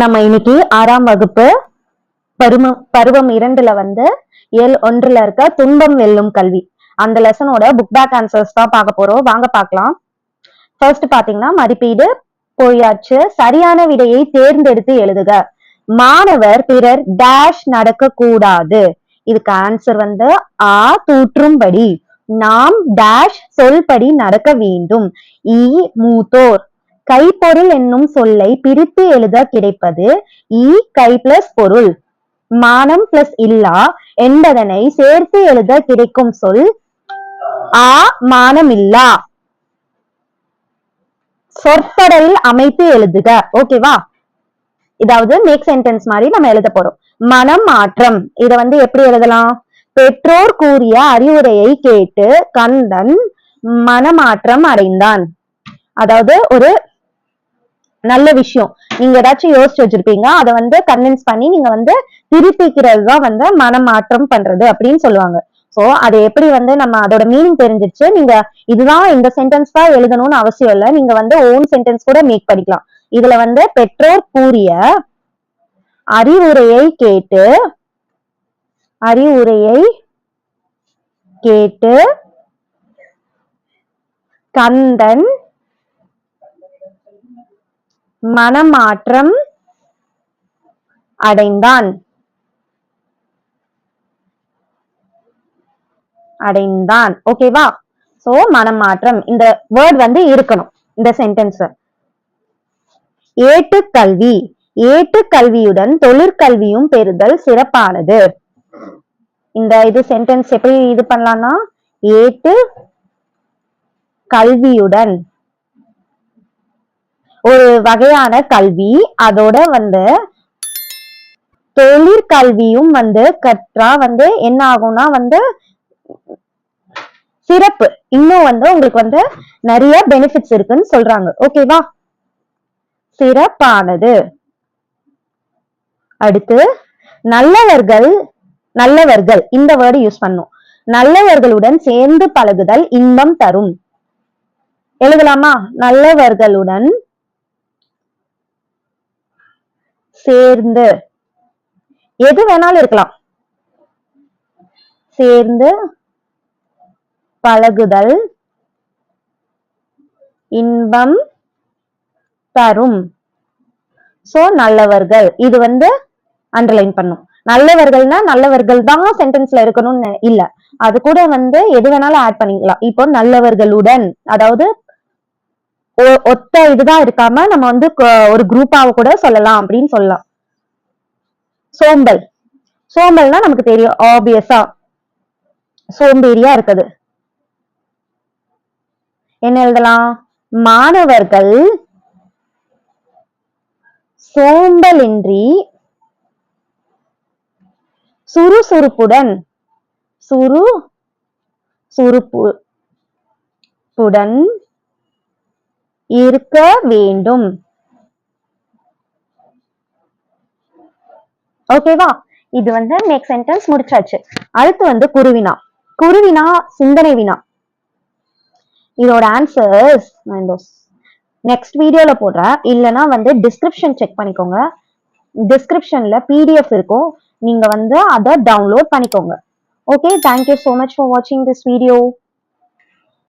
நம்ம இன்னைக்கு ஆறாம் வகுப்பு பரும பருவம் இரண்டுல வந்து எல் ஒன்றுல இருக்க துன்பம் வெல்லும் கல்வி. அந்த லெசனோட புக் பேக் ஆன்சர்ஸ் தான் பார்க்க போறோம். வாங்க பார்க்கலாம். ஃபர்ஸ்ட் பாத்தீங்கன்னா மதிப்பீடு போயாச்சு சரியான விடையை தேர்ந்தெடுத்து எழுதுக. மாணவர் பிறர் டேஷ் நடக்க கூடாது இதுக்கு ஆன்சர் வந்து ஆ தூற்றும்படி. நாம் டேஷ் சொல்படி நடக்க வேண்டும். இ மூத்தோர். கைப்பொருள் என்னும் சொல்லை பிரித்து எழுத கிடைப்பது இ கை பிளஸ் பொருள். மானம் பிளஸ் இல்லா என்பதனை சேர்த்து எழுத கிடைக்கும் சொல் ஆ மானமில்லா சொற்படலில் அமைத்து எழுதுக. ஓகேவா இதாவது மேக் சென்டென்ஸ் மாதிரி நம்ம எழுத போறோம். மனம் மாற்றம். இத வந்து எப்படி எழுதலாம்? பெற்றோர் கூறிய அறிவுரையை கேட்டு கந்தன் மனமாற்றம் அடைந்தான். அதாவது ஒரு நல்ல விஷயம். நீங்க ஏதாச்சும் யோசிச்சு வச்சிருப்பீங்க அதை வந்து கன்வின்ஸ் பண்ணி நீங்க வந்து திருப்பிக்கிறது தான் வந்து மனமாற்றம் பண்றது அப்படின்னு சொல்லுவாங்க. ஸோ அது எப்படி வந்து நம்ம அதோட மீனிங் தெரிஞ்சிருச்சு? நீங்க இதுதான் இந்த சென்டென்ஸ் தான் எழுதணும்னு அவசியம் இல்லை. நீங்க வந்து ஓன் சென்டென்ஸ் கூட மேக் பண்ணிக்கலாம். இதுல வந்து பெற்றோர் கூறிய அறிவுரையை கேட்டு அறிவுரையை கேட்டு கந்தன் மனமாற்றம் அடைந்தான். அடைந்தான். ஓகேவா சோ மனமாற்றம். இந்த வேர்ட் வந்து இருக்கணும். இந்த சென்டென்ஸ் ஏட்டு கல்வி ஏட்டு கல்வியுடன் தொழிற்கல்வியும் பெறுதல் சிறப்பானது. இந்த இது சென்டென்ஸ் எப்படி இது பண்ணலாம்னா ஏட்டு கல்வியுடன் ஒரு வகையான கல்வி. அதோட வந்து தொழிற்கல்வியும் வந்து கற்றா வந்து என்ன ஆகும்னா வந்து சிறப்பு. இன்னும் வந்து உங்களுக்கு வந்து நிறைய பெனிஃபிட்ஸ் இருக்குன்னு சொல்றாங்க. ஓகேவா சிறப்பானது. அடுத்து நல்லவர்கள் நல்லவர்கள். இந்த வேர்டு யூஸ் பண்ணும். நல்லவர்களுடன் சேர்ந்து பழகுதல் இன்பம் தரும். எழுதலாமா? நல்லவர்களுடன் சேர்ந்து. எது வேணாலும் இருக்கலாம். சேர்ந்து பழகுதல் இன்பம் தரும். சோ நல்லவர்கள். இது வந்து அண்டர்லைன் பண்ணும். நல்லவர்கள்னா நல்லவர்கள் தான் சென்டென்ஸ்ல இருக்கணும்னு இல்ல. அது கூட வந்து எது வேணாலும் ஆட் பண்ணிக்கலாம். இப்போ நல்லவர்களுடன் அதாவது ஒத்த இதுதான் இருக்காம நம்ம வந்து ஒரு குரூப்பாக கூட சொல்லலாம் அப்படின்னு சொல்லலாம். சோம்பல். சோம்பல்னா நமக்கு தெரியும் ஆப்வியஸா சோம்பேறியா இருக்குது. என்ன எழுதலாம்? மாணவர்கள் சோம்பலின்றி சுறுசுறுப்புடன் சுறு சுறுப்புடன் இருக்க வேண்டும். ஓகேவா இது வந்து மேக் சென்டென்ஸ் முடிச்சாச்சு. அடுத்து வந்து குருவினா. குருவினா சிந்தனை வினா. இதோட ஆன்சர்ஸ் நெக்ஸ்ட் வீடியோல போடுறேன். இல்லனா வந்து டிஸ்கிரிப்ஷன் செக் பண்ணிக்கோங்க. டிஸ்கிரிப்ஷன்ல பிடிஎஃப் இருக்கும். நீங்க வந்து அதை டவுன்லோட் பண்ணிக்கோங்க. Okay thank you so much for வாட்சிங் திஸ் வீடியோ